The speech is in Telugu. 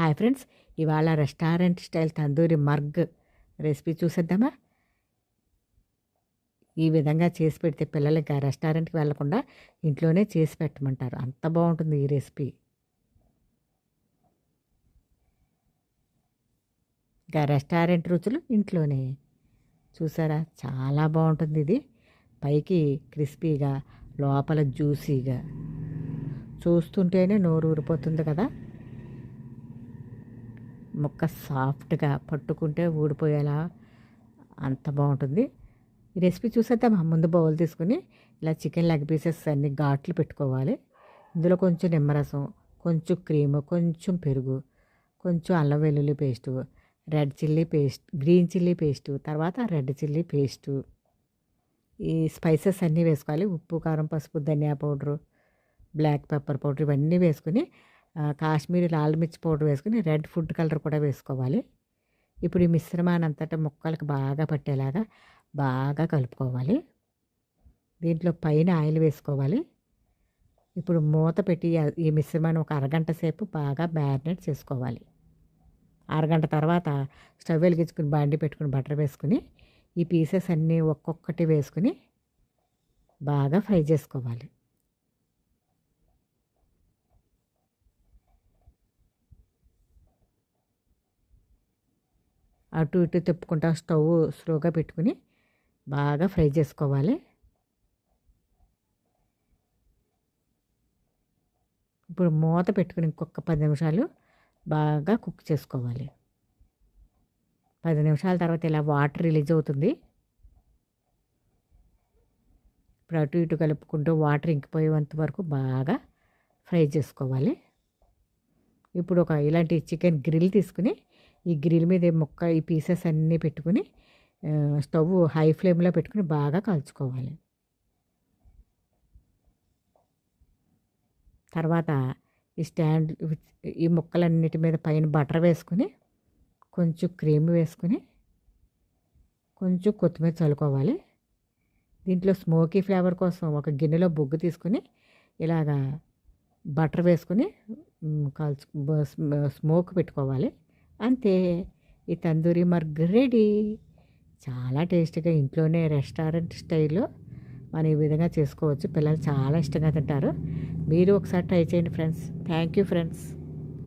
హాయ్ ఫ్రెండ్స్ ఇవాళ restaurant style tandoori murg recipe చూసేద్దామా? ఈ విధంగా చేసి పెడితే పిల్లలకి రెస్టారెంట్కి వెళ్ళకుండా ఇంట్లోనే చేసి పెట్టమంటారు. అంత బాగుంటుంది ఈ రెసిపీ. ఇంకా రెస్టారెంట్ రుచులు ఇంట్లోనే. చూసారా? చాలా బాగుంటుంది ఇది. పైకి క్రిస్పీగా లోపల జ్యూసీగా. చూస్తుంటేనే నోరు ఊరిపోతుంది కదా? ముక్క సాఫ్ట్గా పట్టుకుంటే ఊడిపోయేలా అంత బాగుంటుంది. ఈ రెసిపీ చూసేద్దాం. ముందు బౌల్ తీసుకుని ఇలా చికెన్ లెగ్ పీసెస్ అన్ని ఘాట్లు పెట్టుకోవాలి. ఇందులో కొంచెం నిమ్మరసం కొంచెం క్రీమ్ కొంచెం పెరుగు కొంచెం అల్లం వెల్లుల్లి paste red chilli paste green chilli paste తర్వాత రెడ్ చిల్లీ పేస్టు. ఈ స్పైసెస్ అన్నీ వేసుకోవాలి. ఉప్పు కారం పసుపు ధనియా పౌడరు బ్లాక్ పెప్పర్ పౌడర్ ఇవన్నీ వేసుకుని కాశ్మీరీ లాల్ మిర్చి పౌడర్ వేసుకుని రెడ్ ఫుడ్ కలర్ కూడా వేసుకోవాలి. ఇప్పుడు ఈ మిశ్రమాన్ని అంతటా ముక్కలకు బాగా పట్టేలాగా బాగా కలుపుకోవాలి. దీంట్లో పైన ఆయిల్ వేసుకోవాలి. ఇప్పుడు మూత పెట్టి ఈ మిశ్రమాన్ని ఒక అరగంట సేపు బాగా మ్యారినేట్ చేసుకోవాలి. అరగంట తర్వాత స్టవ్ వెలిగించుకుని బండి పెట్టుకుని బటర్ వేసుకుని ఈ పీసెస్ అన్నీ ఒక్కొక్కటి వేసుకుని బాగా ఫ్రై చేసుకోవాలి. అటు ఇటు తిప్పుకుంటా స్టవ్ స్లోగా పెట్టుకుని బాగా ఫ్రై చేసుకోవాలి. ఇప్పుడు మూత పెట్టుకుని ఇంకొక పది నిమిషాలు బాగా కుక్ చేసుకోవాలి. పది నిమిషాల తర్వాత ఇలా వాటర్ రిలీజ్ అవుతుంది. ఇప్పుడు అటు ఇటు కలుపుకుంటూ వాటర్ ఇంకిపోయేంత వరకు బాగా ఫ్రై చేసుకోవాలి. ఇప్పుడు ఒక ఇలాంటి చికెన్ గ్రిల్ తీసుకుని ఈ గ్రిల్ మీద ముక్క ఈ పీసెస్ అన్నీ పెట్టుకుని స్టవ్ హై ఫ్లేమ్లో పెట్టుకుని బాగా కాల్చుకోవాలి. తర్వాత ఈ స్టాండ్ ఈ ముక్కలన్నిటి మీద పైన బటర్ వేసుకుని కొంచెం క్రీమ్ వేసుకుని కొంచెం కొత్తిమీర చల్లుకోవాలి. దీంట్లో స్మోకీ ఫ్లేవర్ కోసం ఒక గిన్నెలో బొగ్గు తీసుకుని ఇలాగా బటర్ వేసుకుని కాల్చు స్మోక్ పెట్టుకోవాలి. అంతే. ఈ తందూరి మర్గ్ రెడీ. చాలా టేస్టీగా ఇంట్లోనే రెస్టారెంట్ స్టైల్లో మనం ఈ విధంగా చేసుకోవచ్చు. పిల్లలు చాలా ఇష్టంగా తింటారు. మీరు ఒకసారి ట్రై చేయండి ఫ్రెండ్స్. Thank you friends.